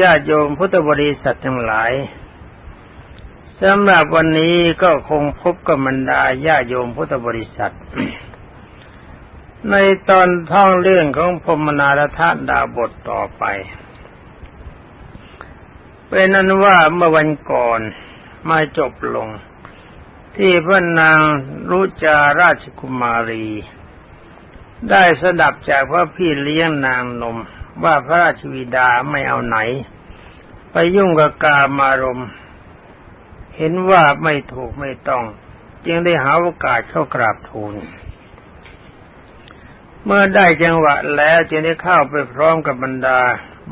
ญาติโยมพุทธบริษัททั้งหลายสำหรับวันนี้ก็คงพบกับบรรดาญาติโยมพุทธบริษัท ในตอนท่องเรื่องของพมนาลทะดาบทต่อไป เป็นนั้นว่าเมื่อวันก่อนมาจบลง ที่พระนางรุจาราชกุมารี ได้สดับจากพระพี่เลี้ยงนางนม ว่าพระราชวิดาไม่เอาไหน ไปยุ่งกับกามารมณ์เห็นว่าไม่ถูกไม่ต้อง จึงได้หาโอกาสเข้ากราบทูล เมื่อได้จังหวะแล้วจึงได้เข้าไปพร้อมกับบรรดา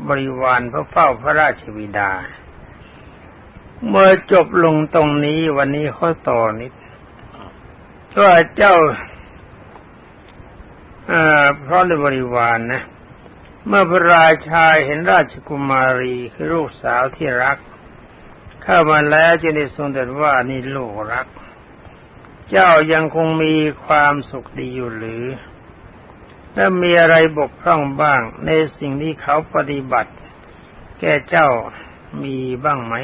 บริวารพื่อเฝ้าพระราชวิดา เมื่อจบลงตรงนี้วันนี้ข้อต่อนิดก็เจ้าเพราะในบริวารนนะ เมื่อพระราชาเห็นราชกุมารีคือลูกสาวที่รัก เข้ามาแล้วจะได้ทรงตรัสว่านี่ลูกรัก เจ้ายังคงมีความสุขดีอยู่หรือและมีอะไรบกพร่องบ้าง ในสิ่งที่เขาปฏิบัติ แก่เจ้ามีบ้างไหม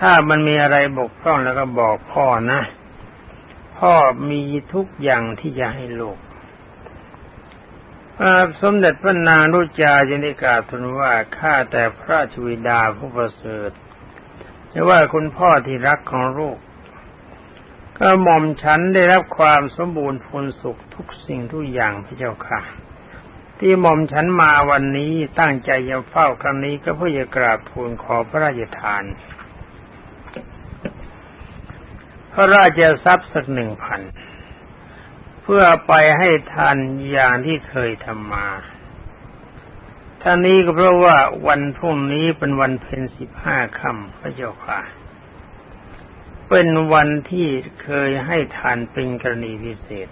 ถ้ามันมีอะไรบกพร่องแล้วก็บอกพ่อนะ พ่อมีทุกอย่างที่จะให้ลูก สมเด็จพระนางรุจาจึงได้กาวทูลว่าข้าแต่พระราชวิดาผู้ประเสริฐจะว่าคุณพ่อที่รักของลูกก็หม่อมฉันได้รับความสมบูรณ์พูนสุขทุกสิ่งทุกอย่างพระเจ้าค่ะ ที่หม่อมฉันมาวันนี้ตั้งใจจะเฝ้าครั้งนี้ก็เพื่อจะกราบทูลขอพระราชทาน พระราชทรัพย์สักหนึ่งพัน เพื่อไปให้ทานอย่างที่เคยทำมาท่านี้ก็เพราะว่าวันพรุ่งนี้เป็นวันเพ็ญสิบห้าค่ำพระเจ้าค่ะ เป็นวันที่เคยให้ทานเป็นกรณีพิเศษ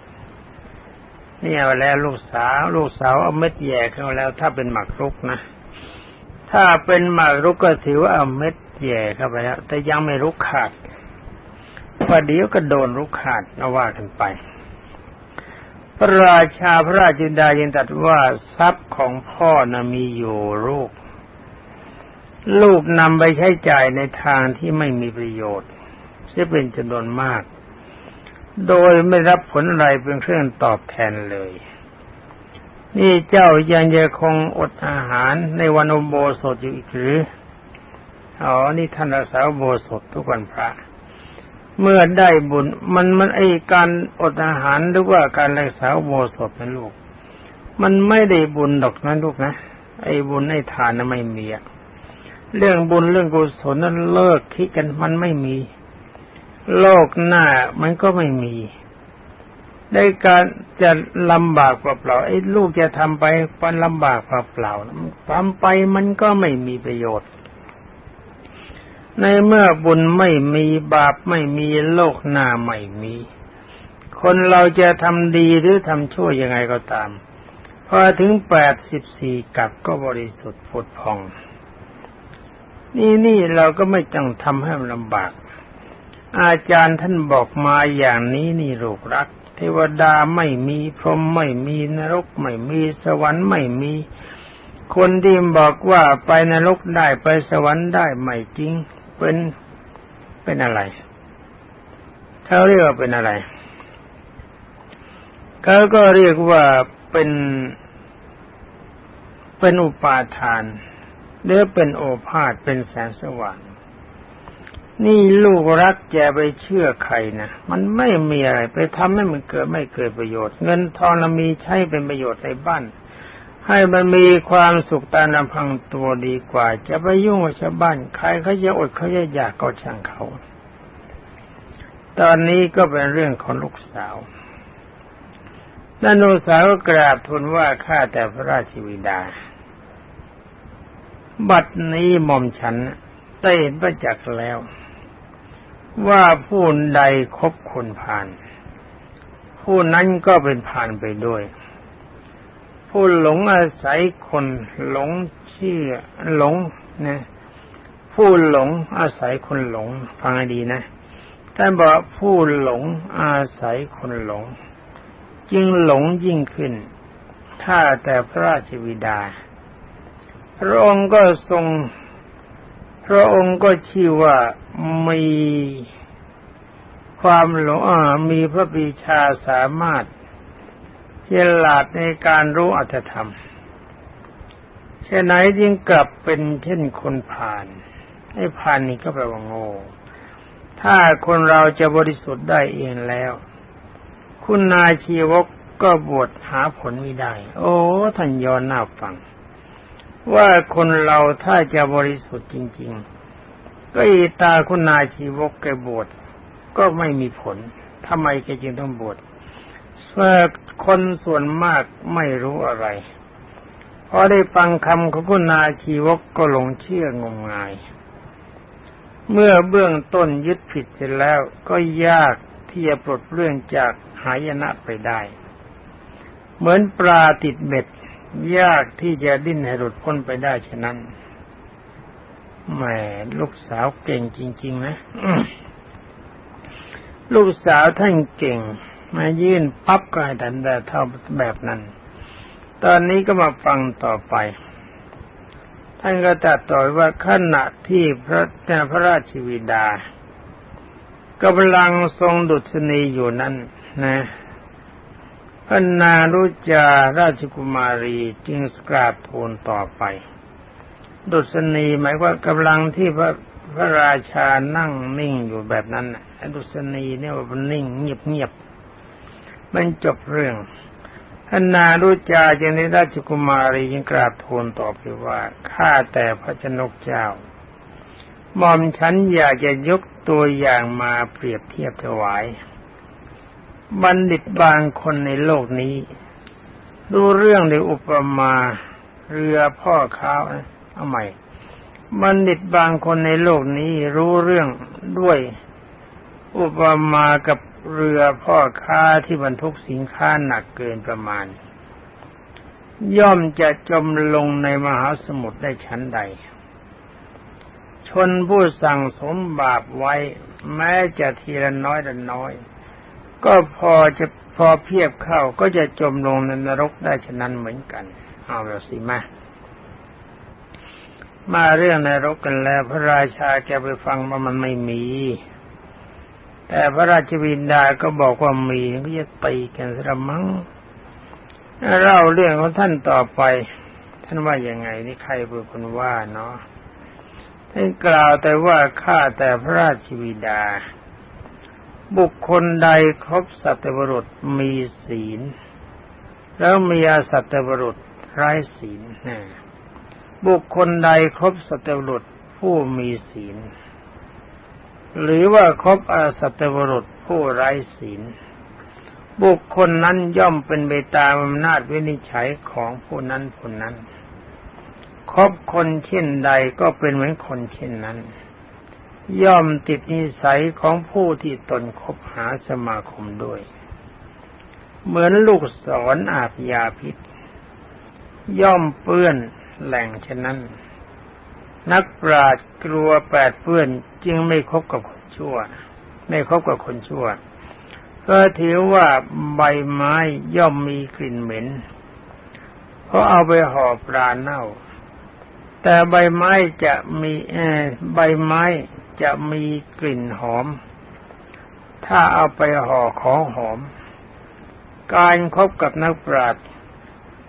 นี่เอาแล้วลูกสาว ลูกสาวเอาเม็ดแย่เข้าแล้ว ถ้าเป็นหมักรุกนะ ถ้าเป็นหมากรุกก็ถือว่าเอาเม็ดแย่เข้าไปแล้ว แต่ยังไม่รุกขาดว่าเดี๋ยวก็โดนรุกขาดเอาว่ากันไป ระราชาพระราชินดายังตรัสว่าทรัพย์ของพ่อนะมีอยู่ลูก ลูกนำไปใช้จ่ายในทางที่ไม่มีประโยชน์จะเป็นจำนวนมาก โดยไม่รับผลอะไรเป็นเครื่องตอบแทนเลย นี่เจ้ายังจะคงอดอาหารในวันอโบสถอยู่อีกหรืออ๋อ นี่ท่านรักษาโบสถทุกวันพระ เมื่อได้บุญมันมันไอการอดอาหารหรือว่าการรักษาโมสถนะลูก มันไม่ได้บุญดอกนั้นลูกนะ ไอ้บุญไอ้ทานนั้นไม่มีอะเรื่องบุญเรื่องกุศลนั้นเลิกคิดกันมันไม่มี โลกหน้ามันก็ไม่มี ได้การจะลำบากเปล่าๆไอ้ลูกจะทำไปมันลำบากเปล่าๆทำไปมันก็ไม่มีประโยชน์ ในเมื่อบุญไม่มีบาปไม่มีโลกหน้าไม่มี คนเราจะทำดีหรือทำชั่วยังไงก็ตามพอถึงแปดสิบสี่กับก็บริสุทธิ์ผุดพอง นี่นี่เราก็ไม่จังทำให้มันลำบาก อาจารย์ท่านบอกมาอย่างนี้นี่ลูกรัก เทวดาไม่มีพรหมไม่มีนรกไม่มีสวรรค์ไม่มีคนที่บอกว่าไปนรกได้ไปสวรรค์ได้ไม่จริง เป็นเป็นอะไรเขาเรียกว่าเป็นอะไรเขาก็เรียกว่าเป็นเป็นอุปาทานหรือเป็นโอภาษเป็นแสงสว่างนี่ลูกรักแกไปเชื่อใครนะมันไม่มีอะไรไปทำให้มันเกิดไม่เกิดประโยชน์ เงินทองเรามีใช้เป็นประโยชน์ในบ้าน ให้มันมีความสุขตามลำพังตัวดีกว่า จะไปยุ่งกับชาวบ้านใครเขาจะอดเขาจะอยากก็ช่างเขา ตอนนี้ก็เป็นเรื่องของลูกสาวนันลูกสาวก็กราบทูลว่าข้าแต่พระราชวิดา บัดนี้หม่อมฉันได้เห็นประจักษ์แล้ว ว่าผู้ใดคบคนผ่าน ผู้นั้นก็เป็นผ่านไปด้วย ผู้หลงอาศัยคนหลงเชื่อหลงนะผู้หลงอาศัยคนหลง ฟังให้ดีนะท่านบอกผู้หลงอาศัยคนหลง จึงหลงยิ่งขึ้น ถ้าแต่พระราชวิดา พระองค์ก็ทรง พระองค์ก็ชื่อว่ามีความหลงมีพระปีชาสามารถ ฉลาดในการรู้อัตธรรมเช่นไหนจึงกลับเป็นเช่นคนผ่านไอ้ผ่านนี่ก็แปลว่าโง่ ถ้าคนเราจะบริสุทธิ์ได้เองแล้ว คุณนายชีวกก็บวชหาผลไม่ได้ โอ้ท่านย้อนหน้าฟัง ว่าคนเราถ้าจะบริสุทธิ์จริง ๆ ก็อีตาคุณนายชีวกแกบวชก็ไม่มีผลทำไมแกจึงต้องบวช คนส่วนมากไม่รู้อะไรพอได้ฟังคำของคุณนาชีวกก็หลงเชื่องมงาย เมื่อเบื้องต้นยึดผิดเสร็จแล้วก็ยากที่จะปลดเรื่องจากหายนะไปได้ เหมือนปลาติดเบ็ด ยากที่จะดิ้นให้หลุดพ้นไปได้ฉะนั้นแหมลูกสาวเก่งจริง ๆ นะ ลูกสาวท่านเก่ง มายื่นปั๊บก็ให้ทันแต่เท่าแบบนั้น ตอนนี้ก็มาฟังต่อไป ท่านก็ตัดต่อว่าขณะที่พระพระราชวิดากำลังทรงดุษณีอยู่นั้นนะพระนารุจาราชกุมารีจึงกราบทูลต่อไป ดุษณีหมายว่ากำลังที่พระพระราชานั่งนิ่งอยู่แบบนั้นอดุษณีเนี่ยว่ามันนิ่งเงียบเงียบ มันจบเรื่องท่านนารุจาจึงได้ราชกุมารียังกราบทูลต่อไปว่าข้าแต่พระชนกเจ้าหม่อมฉันอยากจะยกตัวอย่างมาเปรียบเทียบถวาย บัณฑิตบางคนในโลกนี้ ดูเรื่องในอุปมาเรือพ่อค้าเอาใหม่บัณฑิตบางคนในโลกนี้รู้เรื่องด้วยอุปมากับ เรือพ่อค้าที่บรรทุกสินค้าหนักเกินประมาณ ย่อมจะจมลงในมหาสมุทรได้ชั้นใด ชนผู้สั่งสมบาปไว้ แม้จะทีละน้อยละน้อย ก็พอจะพอเพียบเข้าก็จะจมลงในนรกได้ฉะนั้นเหมือนกัน เอาแล้วสิมามาเรื่องนรกกันแล้ว พระราชาแกไปฟังว่ามันไม่มี แต่พระราชวินดาก็บอกว่ามีก็จะตีกันสระมังเล่าเรื่องของท่านต่อไป ท่านว่ายังไงนี่ใครเป็นคนว่าเนาะท่านกล่าวแต่ว่าข้าแต่พระราชวิดา บุคคลใดครบสัตวรุษมีศีล แล้วมีอาสัตวรุษไร้ศีลบุคคลใดครบสัตวรุษผู้มีศีล หรือว่าครบอาสัตว์รุษผู้ไร้ศีล บุคคลนั้นย่อมเป็นไปตามอำนาจวินิจฉัยของผู้นั้นผู้นั้น คบคนเช่นใดก็เป็นเหมือนคนเช่นนั้น ย่อมติดนิสัยของผู้ที่ตนคบหาสมาคมด้วย เหมือนลูกศรออาบยาพิษ ย่อมเปื้อนแหล่งเช่นนั้นนักปราชญ์กลัวแปดเปื้อน จึงไม่คบกับคนชั่ว ไม่คบกับคนชั่ว ก็ถือว่าใบไม้ย่อมมีกลิ่นเหม็น เพราะเอาไปห่อปลาเน่า แต่ใบไม้จะมีใบไม้จะมีกลิ่นหอม ถ้าเอาไปห่อของหอม การคบกับนักปราชญ์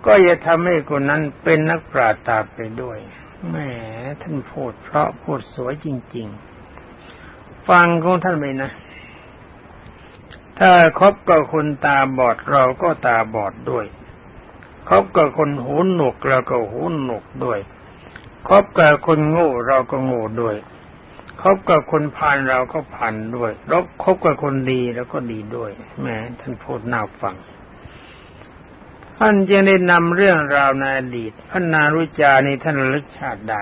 ก็จะทำให้คนนั้นเป็นนักปราชญ์ตาไปด้วยแหมท่านพูดเพราะพูดสวยจริง ๆ ฟังของท่านไปนะ ถ้าคบกับคนตาบอดเราก็ตาบอดด้วยคบกับคนหูหนวกเราก็หูหนวกด้วยคบกับคนโง่เราก็โง่ด้วยคบกับคนพานเราก็พันด้วยรบคบกับคนดีแล้วก็ดีด้วยแหมท่านพูดน่าฟังท่านจึงได้นำเรื่องราวในอดีตพระนารุจานี้ท่านลึกชาติได้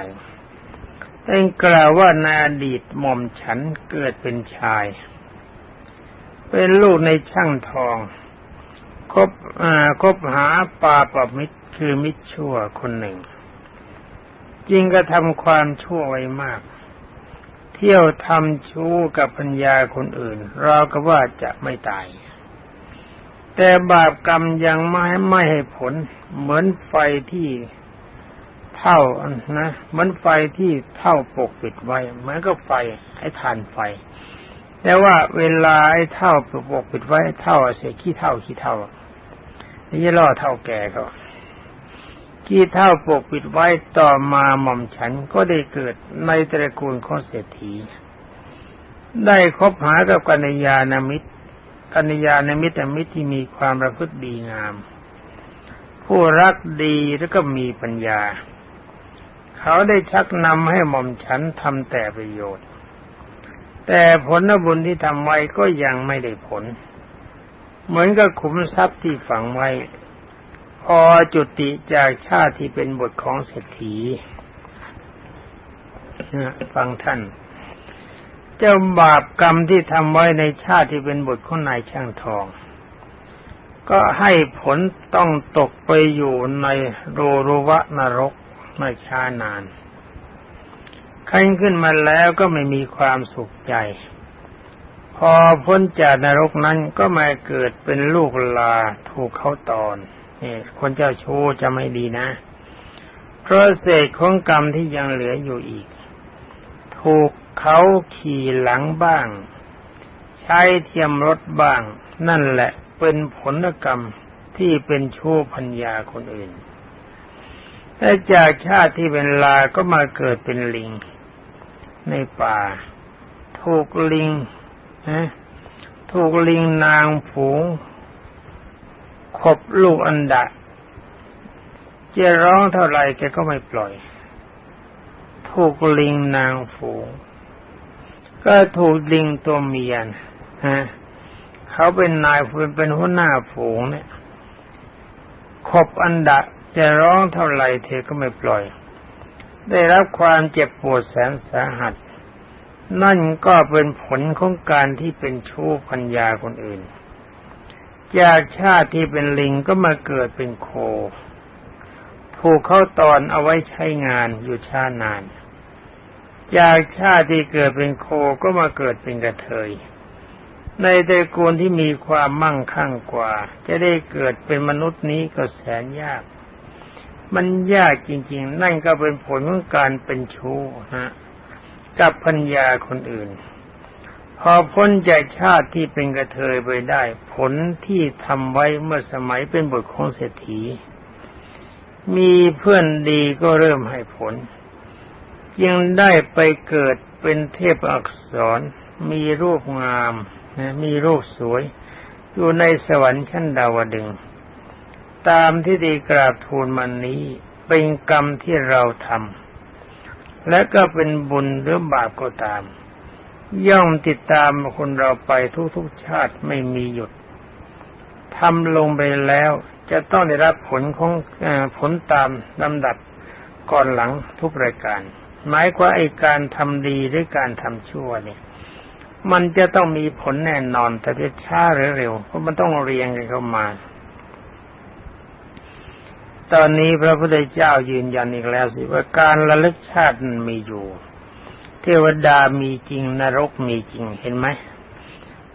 ท่านกล่าวว่าในอดีตหม่อมฉันเกิดเป็นชาย เป็นลูกในช่างทองคบคบหาปาปมิตรคือมิตรชั่วคนหนึ่งจริงก็ทำความชั่วไว้มาก เที่ยวทำชู้กับพัญญาคนอื่น เราก็ว่าจะไม่ตาย แต่บาปกรรมยังไม่ไม่ให้ผลเหมือนไฟที่ เท่านะมันไฟที่เท่าปกปิดไว้เหมือนก็ไฟไอ้ทานไฟ แต่ว่าเวลาไอ้เท่าปกปิดไว้เท่าเสียขี้เท่าขี้เท่านี่ล่อเท่าแก่เขาขี้เท่าปกปิดไว้ต่อมาหม่อมฉันก็ได้เกิดในตระกูลของเศรษฐี ได้คบหากับกัญญาณมิตรกัญญาณมิตรมิตรที่มีความประพฤติดีงาม ผู้รักดีแล้วก็มีปัญญา เขาได้ชักนำให้หม่อมฉันทำแต่ประโยชน์ แต่ผลบุญที่ทำไว้ก็ยังไม่ได้ผล เหมือนกับขุมทรัพย์ที่ฝังไว้ พอจุติจากชาติที่เป็นบทของเศรษฐีฟังท่าน เจ้าบาปกรรมที่ทำไว้ในชาติที่เป็นบุตรของนายช่างทอง ก็ให้ผลต้องตกไปอยู่ในโรรวะนรก ไม่ช้านานขันขึ้นมาแล้วก็ไม่มีความสุขใจ พอพ้นจากนรกนั้นก็มาเกิดเป็นลูกลาถูกเขาตอนนี่คนเจ้าชู้จะไม่ดีนะ เพราะเศษของกรรมที่ยังเหลืออยู่อีก ถูกเขาขี่หลังบ้าง ใช้เทียมรถบ้าง นั่นแหละเป็นผลกรรมที่เป็นชู้พัญญาคนอื่น แต่จากชาติที่เป็นลาก็มาเกิดเป็นลิง ในป่า ถูกลิงนะถูกลิงนางผูงขบลูกอันดะจะร้องเท่าไหร่แกก็ไม่ปล่อย ถูกลิงนางฝูง ก็ถูกลิงตัวเมียนฮะเขาเป็นนายเป็นเป็นหัวหน้าฝูงเนี่ย ขบอันดะ จะร้องเท่าไหร่เธอก็ไม่ปล่อย ได้รับความเจ็บปวดแสนสาหัส นั่นก็เป็นผลของการที่เป็นชู้พัญญาคนอื่น จากชาติที่เป็นลิงก็มาเกิดเป็นโคถูกเข้าตอนเอาไว้ใช้งานอยู่ชานาน จากชาติที่เกิดเป็นโคก็มาเกิดเป็นกระเทย ในตระกูลที่มีความมั่งคั่งกว่า จะได้เกิดเป็นมนุษย์นี้ก็แสนยาก มันยากจริง ๆ นั่นก็เป็นผลของการเป็นชู้ฮะกับพัญญาคนอื่น พอพ้นจากชาติที่เป็นกระเทยไปได้ ผลที่ทำไว้เมื่อสมัยเป็นบทของเศรษฐี มีเพื่อนดีก็เริ่มให้ผล ยังได้ไปเกิดเป็นเทพอักษร มีรูปงามนะมีรูปสวย อยู่ในสวรรค์ชั้นดาวดึง ตามที่ได้กราบทูลมันนี้เป็นกรรมที่เราทำและก็เป็นบุญหรือบาปก็ตาม ย่อมติดตามคนเราไปทุกๆชาติไม่มีหยุดทำลงไปแล้วจะต้องได้รับผลของผลตามลำดับก่อนหลังทุกรายการ หมายว่าไอการทำดีหรือการทำชั่วเนี่ย มันจะต้องมีผลแน่นอนแต่จะช้าหรือเร็วเพราะมันต้องเรียงกันเข้ามา ตอนนี้พระพุทธเจ้ายืนยันอีกแล้วสิว่าการระลึกชาติมีอยู่ เทวดามีจริงนรกมีจริงเห็นไหม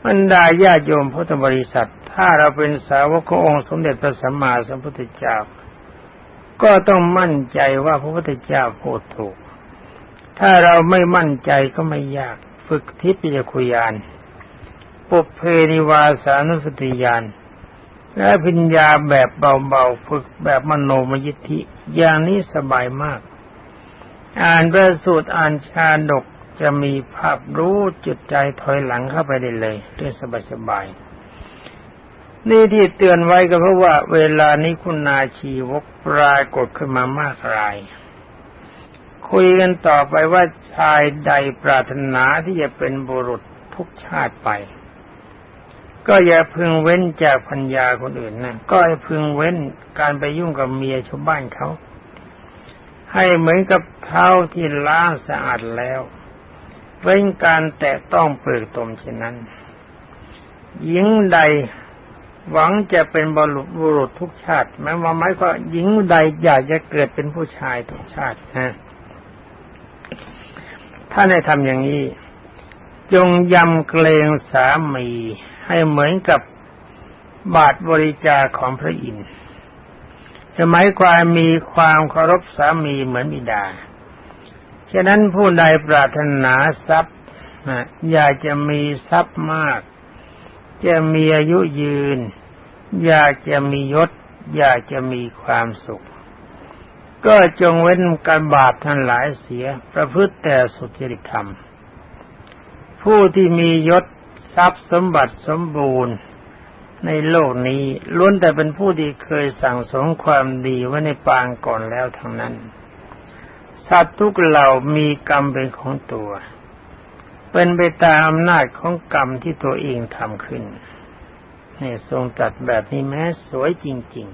บรรดาญาโยมพุทธบริษัท ถ้าเราเป็นสาวกขององค์สมเด็จพระสัมมาสัมพุทธเจ้า ก็ต้องมั่นใจว่าพระพุทธเจ้าพูดถูก ถ้าเราไม่มั่นใจก็ไม่ยากฝึกทิพยคุยานปุเพนิวาสานุสติยาน และพิญญาแบบเบาๆฝึกแบบมโนมยิทธิ อย่างนี้สบายมาก อ่านประสูตรอ่านชาดกจะมีภาพรู้จุดใจถอยหลังเข้าไปได้เลยด้วยสบายๆนี่ที่เตือนไว้ก็เพราะว่า เวลานี้คุณนาชีวกปรากฏขึ้นมามากราย คุยกันต่อไปว่าชายใดปรารถนาที่จะเป็นบุรุษทุกชาติไป ก็อย่าพึงเว้นจากพัญญาคนอื่นนะก็ให้พึงเว้นการไปยุ่งกับเมียชาวบ้านเขา ให้เหมือนกับเท้าที่ล้างสะอาดแล้ว เว้นการแตะต้องเปลือกตมเช่นนั้น หญิงใดหวังจะเป็นบรุษบุรุษทุกชาติหมายว่าหมายก็หญิงใดอยากจะเกิดเป็นผู้ชายทุกชาตินะถ้าได้ทำอย่างนี้ จงยำเกรงสามี ให้เหมือนกับบาทบริจาของพระอินทร์จะหมายความมีความเคารพสามีเหมือนบิดา ฉะนั้นผู้ใดปรารถนาทรัพย์อยากจะมีทรัพย์มาก จะมีอายุยืน อยากจะมียศ อยากจะมีความสุข ก็จงเว้นการบาปทั้งหลายเสีย ประพฤติแต่สุจริตธรรม ผู้ที่มียศ ทรัพย์สมบัติสมบูรณ์ ในโลกนี้ล้วนแต่เป็นผู้ที่เคยสั่งสมความดีไว้ในปางก่อนแล้วทั้งนั้น สัตว์ทุกเหล่ามีกรรมเป็นของตัว เป็นไปตามอำนาจของกรรมที่ตัวเองทำขึ้นนี่ทรงตัดแบบนี้แม้สวยจริง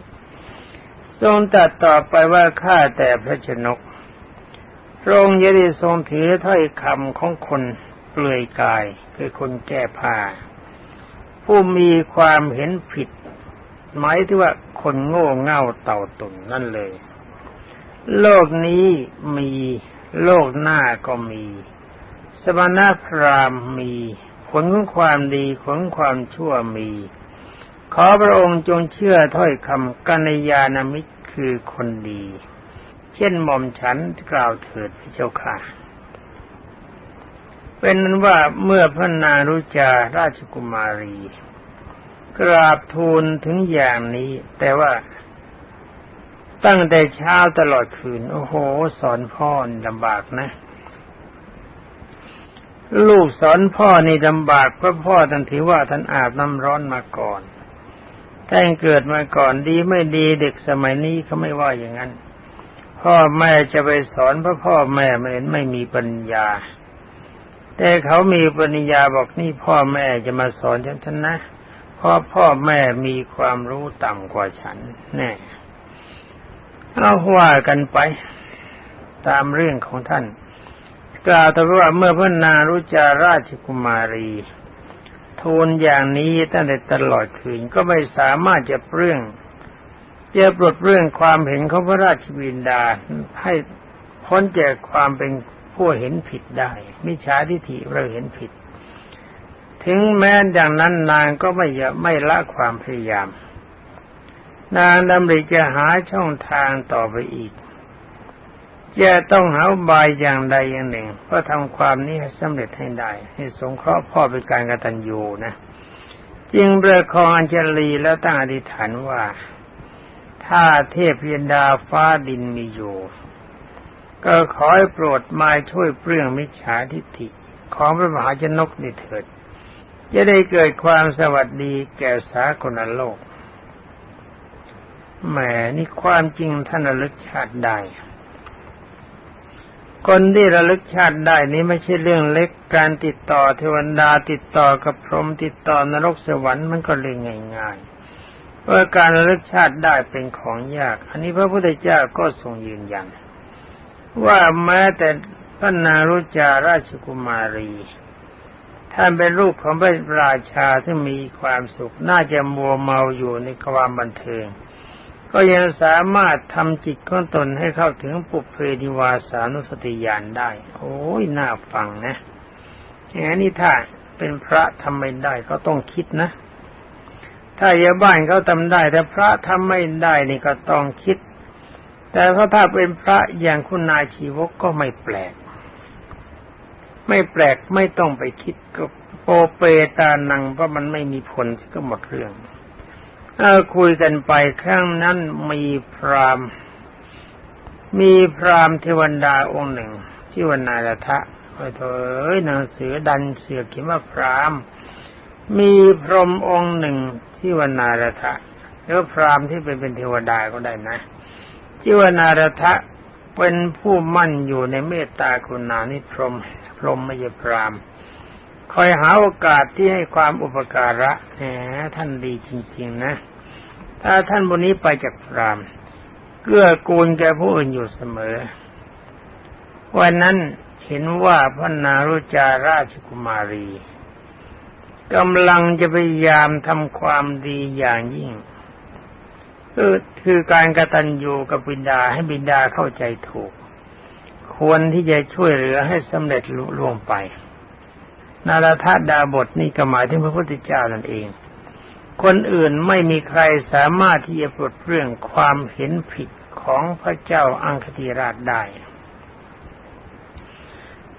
ๆ ทรงตัดต่อไปว่าข้าแต่พระชนกพระองค์ยังได้ทรงถือถ้อยคำของคนเปลือยกาย คือคนแก้ผ้าผู้มีความเห็นผิด หมายถึงว่าคนโง่เง่าเต่าตุ่นนั่นเลย โลกนี้มีโลกหน้าก็มี สมณพราหมณ์มีผลของความดีผลความชั่วมี ขอพระองค์จงเชื่อถ้อยคำกัญญาณมิตรคือคนดี เช่นหม่อมฉันกล่าวเถิดพระเจ้าค่ะ เป็นนั้นว่าเมื่อพระนารุจาราชกุมารี กราบทูลถึงอย่างนี้ แต่ว่าตั้งแต่เช้าตลอดคืน โอ้โห สอนพ่อลำบากนะ ลูกสอนพ่อนี่ลำบากเพราะพ่อท่านถือว่าท่านอาบน้ำร้อนมาก่อนท่านเกิดมาก่อนดีไม่ดีเด็กสมัยนี้เขาไม่ว่าอย่างนั้น พ่อแม่จะไปสอนเพราะพ่อแม่ไม่ไม่มีปัญญา แต่เขามีปัญญาบอกนี่พ่อแม่จะมาสอนฉันฉันนะเพราะพ่อแม่มีความรู้ต่ำกว่าฉันแน่เอาว่ากันไปตามเรื่องของท่าน กล่าวแต่ว่าเมื่อพระนารุจาราชกุมารีทูลอย่างนี้ตั้งแต่ตลอดคืนก็ไม่สามารถจะเรื่องจะปลดเรื่องความเห็นของพระราชบิดาให้พ้นจากความเป็น ผู้เห็นผิดได้ มิจฉาทิฏฐิเราเห็นผิด ถึงแม้อย่างนั้นนางก็ไม่ไม่ละความพยายาม นางดำริจะหาช่องทางต่อไปอีกจะต้องหาบายอย่างใดอย่างหนึ่งเพื่อทำความนี้ให้สำเร็จให้ได้ ให้สงเคราะห์พ่อเป็นการกตัญญูนะจึงเรือคองอัญชลีแล้วตั้งอธิษฐานว่า ถ้าเทพยนดาฟ้าดินมีอยู่ ก็ขอให้โปรดมาช่วยเปลื้องมิจฉาทิฏฐิของพระมหาชนกนี่เถิด จะได้เกิดความสวัสดีแก่สาคนโลกแหมนี่ความจริงท่านระลึกชาติได้ คนที่ระลึกชาติได้นี้ไม่ใช่เรื่องเล็กการติดต่อเทวดาติดต่อกับพรหมติดต่อนรกสวรรค์มันก็เรื่องง่ายๆเพราะการระลึกชาติได้เป็นของยาก อันนี้พระพุทธเจ้าก็ทรงยืนยัน ว่าแม้แต่พระนารุจาราชกุมารีท่านเป็นลูกของพระราชาที่มีความสุข น่าจะมัวเมาอยู่ในความบันเทิง ก็ยังสามารถทำจิตของตนให้เข้าถึงปุเพนิวาสานุสติญาณได้ โอ้ยน่าฟังนะอย่างนี้ถ้าเป็นพระทำไม่ได้ก็ต้องคิดนะ ถ้าอย่าบ้านเขาทำได้ แต่พระทำไม่ได้นี่ก็ต้องคิด แต่ถ้าถ้าเป็นพระอย่างคุณนายชีวกก็ไม่แปลก ไม่แปลกไม่ต้องไปคิดก็โปเปตานังเพราะมันไม่มีผลก็หมดเรื่องเออคุยกันไปครั้งนั้นมีพรามมีพรามเทวันดาองค์หนึ่งชื่อวนาระทะไปเถอยหนังสือดันเสือเขียนว่าพรามมีพรหมองค์หนึ่งที่วนาระทะแล้วพรามที่เป็นเป็นเทวดาก็ได้นะ จิวนารทะเป็นผู้มั่นอยู่ในเมตตาคุณานิพรมพรหมม่ใช่พรามคอยหาโอกาสที่ให้ความอุปการะแหมท่านดีจริง ๆ นะ ถ้าท่านบนนี้ไปจากพรามเกื้อกูลแก่ผู้อื่นอยู่เสมอ วันนั้นเห็นว่าพระนารุจาราชกุมารีกำลังจะพยายามทำความดีอย่างยิ่ง คือคือการกระตันยูกับบิดาให้บิดาเข้าใจถูก ควรที่จะช่วยเหลือให้สำเร็จลุล่วงไป นาราธาดาบทนี่ก็หมายถึงพระพุทธเจ้านั่นเอง คนอื่นไม่มีใครสามารถที่จะปลดเรื่องความเห็นผิดของพระเจ้าอังคติราชได้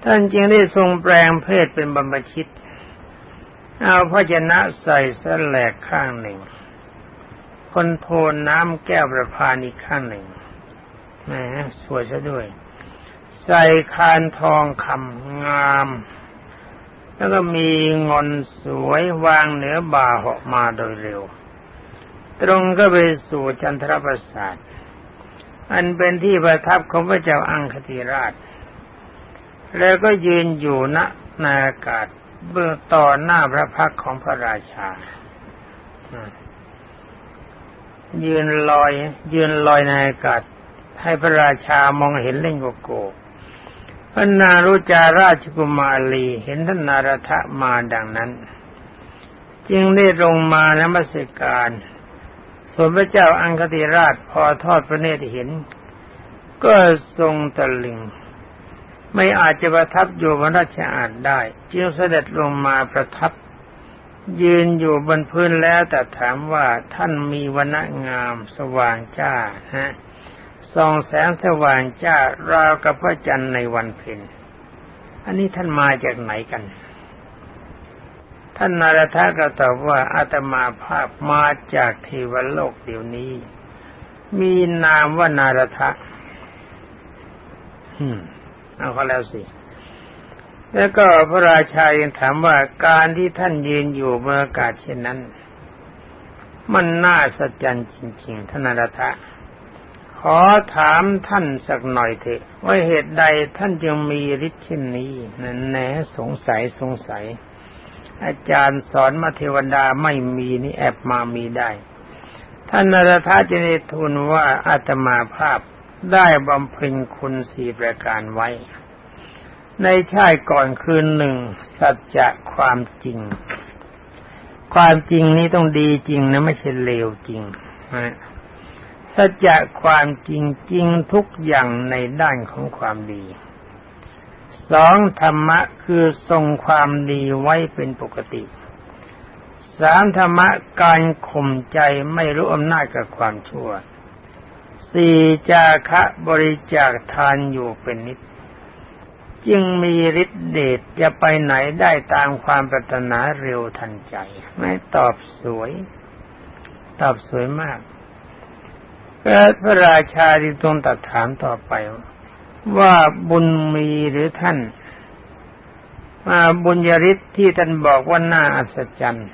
ท่านจึงได้ทรงแปลงเพศเป็นบรรพชิต เอาพระชนะใส่สแลกข้างหนึ่ง คนโทนน้ำแก้วประพานอีกข้างหนึ่งแหมสวยซะด้วย ใส่คานทองคำงาม แล้วก็มีงอนสวยวางเหนือบ่าหอกมาโดยเร็ว ตรงก็ไปสู่จันทรประสาทอันเป็นที่ประทับของพระเจ้าอังคติราช แล้วก็ยืนอยู่ณนาอากาศเบื้องต่อหน้าพระพักของพระราชา ยืนลอย ยืนลอยในอากาศ ให้พระราชามองเห็นเล่นโกโก้พระนารุจาราชกุมารีเห็นท่านนารทะมาดังนั้น จึงได้ลงมานมัสการส่วนพระเจ้าอังคติราชพอทอดพระเนตรเห็น ก็ทรงตะลึง ไม่อาจจะประทับอยู่บนราชอาณได้ จึงเสด็จลงมาประทับ ยืนอยู่บนพื้นแล้วแต่ถามว่าท่านมีวันงามสว่างจ้าฮะส่องแสงสว่างจ้าราวกับพระจันทร์ในวันเพ็ญอันนี้ท่านมาจากไหนกัน ท่านนารทะก็ตอบว่าอาตมาภาพมาจากเทวโลกเดี๋ยวนี้ มีนามว่านารทะอืมเอาก็แล้วสิ แล้วก็พระราชายังถามว่าการที่ท่านยืนอยู่บนอากาศเช่นนั้น มันน่าสัจจันจริงๆท่านนารทะขอถามท่านสักหน่อยเถอะ ว่าเหตุใดท่านจึงมีฤทธิ์เช่นนี้นั่นแน่สงสัยสงสัย อาจารย์สอนมาเทวดาไม่มีนี่แอบมามีได้ ท่านนรธาจะได้ทูลว่าอาตมาภาพได้บำเพ็ญคุณสี่ประการไว้ ในชาติก่อนคืนหนึ่ง สัจจะความจริง ความจริงนี้ต้องดีจริงนะไม่ใช่เลวจริงนะสัจจะความจริงจริงทุกอย่างในด้านของความดีสองธรรมะคือทรงความดีไว้เป็นปกติสามธรรมะการข่มใจไม่รู้อำนาจกับความชั่วสี่จาคะบริจาคทานอยู่เป็นนิด จึงมีฤทธิเดชจะไปไหนได้ตามความปรารถนาเร็วทันใจ ไม่ตอบสวย ตอบสวยมากพระราชาที่ทรงตัดถามต่อไปว่าบุญมีหรือท่านมาบุญยริศที่ท่านบอกว่าน่าอัศจรรย์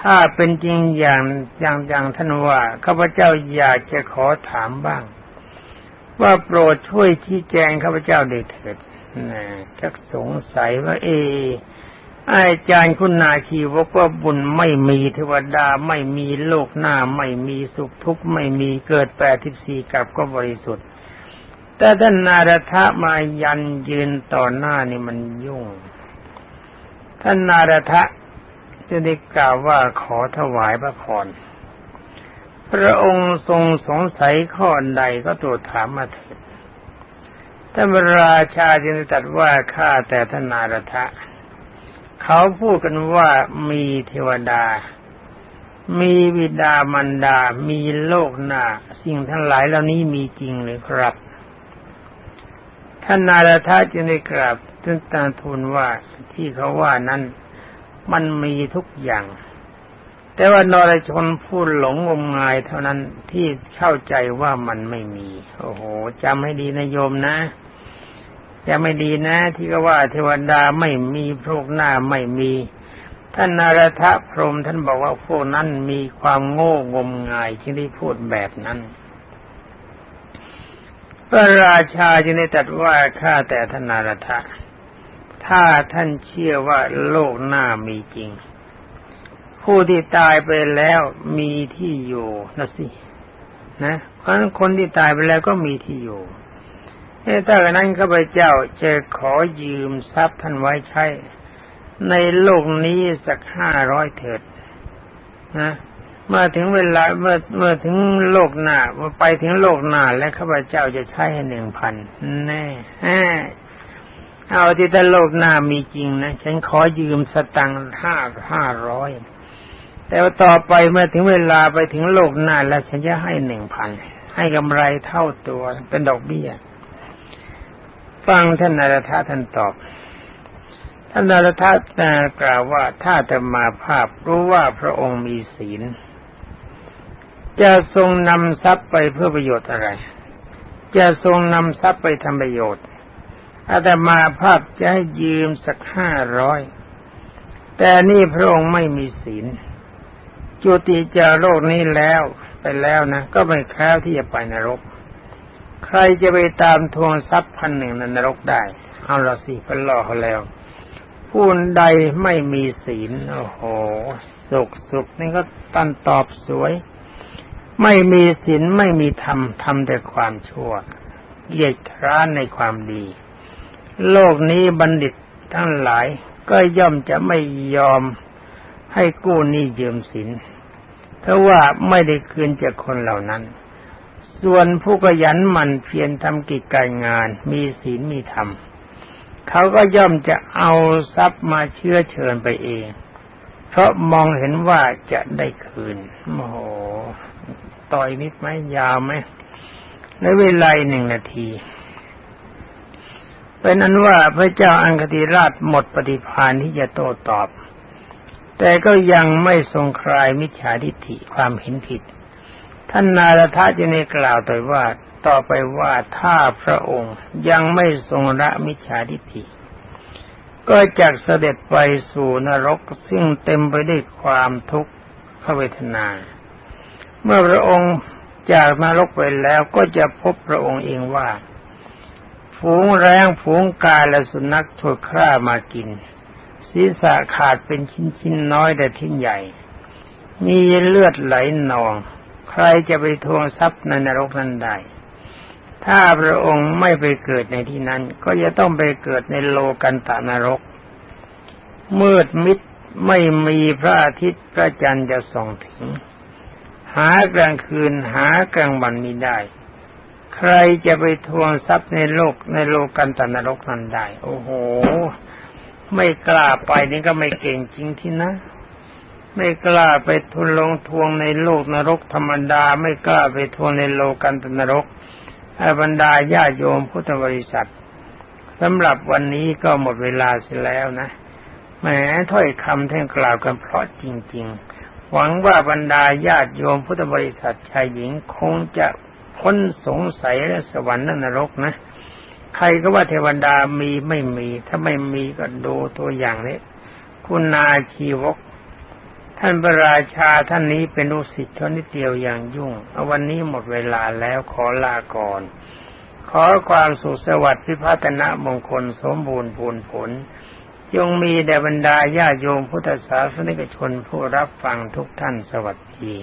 ถ้าเป็นจริงอย่างอย่างอย่างท่านว่าข้าพเจ้าอยากจะขอถามบ้าง ว่าโปรดช่วยที่แจงข้าพเจ้าได้เถิด นะจักสงสัยว่า เออาจารย์คุณนาคีบอกว่าบุญไม่มีเทวดาไม่มีโลกหน้าไม่มีสุขทุกข์ไม่มีเกิดแปดทิบสี่กับก็บริสุทธิ์ แต่ท่านนารทะมายันยืนต่อหน้านี่มันยุ่ง ท่านนารทะจะได้กล่าวว่าขอถวายพระพรพระองค์ทรงสงสัยข้อใดก็ตรวจถามมาเถิด ท่านราชาจึงตรัสว่าข้าแต่ท่านนารทะ เขาพูดกันว่ามีเทวดา มีวิดามันดา มีโลกหน้า สิ่งทั้งหลายเหล่านี้มีจริงหรือครับ ท่านนาราธาจึงได้กราบท่านตาทูลว่าที่เขาว่านั้นมันมีทุกอย่าง แต่ว่านรชนพูดหลงงมงายเท่านั้นที่เข้าใจว่ามันไม่มี โอ้โหจำให้ดีนะโยมนะ จะไม่ดีนะ ที่ก็ว่าเทวดาไม่มีพวกหน้าไม่มี ท่านนารทะพรมท่านบอกว่าพวกนั้นมีความโง่งมงายที่ได้พูดแบบนั้นพระราชาจึงได้ตรัสว่าข้าแต่ท่านนารทะถ้าท่านเชื่อว่าโลกหน้ามีจริง ผู้ที่ตายไปแล้วมีที่อยู่นะสินะเพราะคนที่ตายไปแล้วก็มีที่อยู่ ถ้าอย่างนั้นข้าพเจ้าจะขอยืมทรัพย์ท่านไว้ใช้ ในโลกนี้สักห้าร้อยเถิดนะเมื่อถึงเวลาเมื่อเมื่อถึงโลกหน้าเมื่อไปถึงโลกหน้าแล้วข้าพเจ้าจะใช้ให้หนึ่งพันแน่เอาที่ถ้าโลกหน้ามีจริงนะฉันขอยืมสตังค์ห้าห้าร้อยแต่ว่าต่อไปเมื่อถึงเวลาไปถึงโลกหน้าแล้วฉันจะให้หนึ่งพันให้กำไรเท่าตัวเป็นดอกเบี้ย ฟังท่านนารทาท่านตอบ ท่านนารทากล่าวว่าถ้าจะมาภาพรู้ว่าพระองค์มีศีลจะทรงนำทรัพย์ไปเพื่อประโยชน์อะไร จะทรงนำทรัพย์ไปทำประโยชน์อาตมาภาพจะให้ยืมสักห้าร้อย แต่นี่พระองค์ไม่มีศีล จุติจากโลกนี้แล้วไปแล้วนะ ก็ไม่แคล้วที่จะไปนรก ใครจะไปตามทวงทรัพย์พันหนึ่งในนรกได้ เอาละสิพันล่อเขาแล้ว ผู้ใดไม่มีศีล โอ้โห สุขสุขนี่ก็ตันตอบสวย ไม่มีศีลไม่มีธรรมทำแต่ความชั่วเกียดคร้านในความดี โลกนี้บัณฑิตทั้งหลายก็ย่อมจะไม่ยอมให้กู้หนี้ยืมสินเพราะว่าไม่ได้คืนจากคนเหล่านั้น ส่วนผู้ขยันหมั่นเพียรทำกิจการงาน มีศีลมีธรรมเขาก็ย่อมจะเอาทรัพย์มาเชื้อเชิญไปเอง เพราะมองเห็นว่าจะได้คืนโอ้โหต่อยนิดไหมยาวไหมในเวลาหนึ่งนาที เป็นนั้นว่าพระเจ้าอังคติราชหมดปฏิภาณที่จะโต้ตอบ แต่ก็ยังไม่ทรงคลายมิจฉาทิฏฐิความเห็นผิด ท่านนารทะจะในกล่าวต่อว่า ต่อไปว่าถ้าพระองค์ยังไม่ทรงละมิจฉาทิฏฐิก็จะเสด็จไปสู่นรกซึ่งเต็มไปด้วยความทุกข์เวทนา เมื่อพระองค์จากนรกไปแล้วก็จะพบพระองค์เองว่า ฝูงแรงฝูงกาและสุนัขถูกฆ่ามากิน ศีรษะขาดเป็นชิ้นๆน้อยแต่ทิ้นใหญ่ มีเลือดไหลนอง รจะไปทวงทรัพย์ในนรกนั้นได้ ถ้าพระองค์ไม่ไปเกิดในที่นั้น ก็จะต้องไปเกิดในโลกันตานรก มืดมิดไม่มีพระอาทิตย์พระจันทร์จะส่องถึง หากลางคืนหากลางวันมิได้ ใครจะไปทวงทรัพย์ในโลกในโลกันตานรกนั้นได้ โอ้โห ไม่กล้าไปนี่ก็ไม่เก่งจริงที่นะ ไม่กล้าไปทุนลงทวงในโลกนรกธรรมดา ไม่กล้าไปทวงในโลกันตนรกให้บรรดาญาโยมพุทธบริษัทสำหรับวันนี้ก็หมดเวลาเสียแล้วนะแหมถ้อยคำท่านกล่าวกันเพราะจริง ๆ หวังว่าบรรดาญาติโยมพุทธบริษัทชายหญิงคงจะพ้นสงสัยและสวรรค์นรกนะ ใครก็ว่าเทวดามีไม่มี ถ้าไม่มีก็ดูตัวอย่างนี้ คุณนาชีวก ท่านพระราชาท่านนี้เป็นลูกศิษย์ชนิดเดียวอย่างยุ่งเอาวันนี้หมดเวลาแล้วขอลาก่อน ขอความสุขสวัสดิ์พิพัฒนะมงคลสมบูรณ์ผลผลจงมีแด่บรรดาญาโยมพุทธศาสนิกชนผู้รับฟังทุกท่านสวัสดี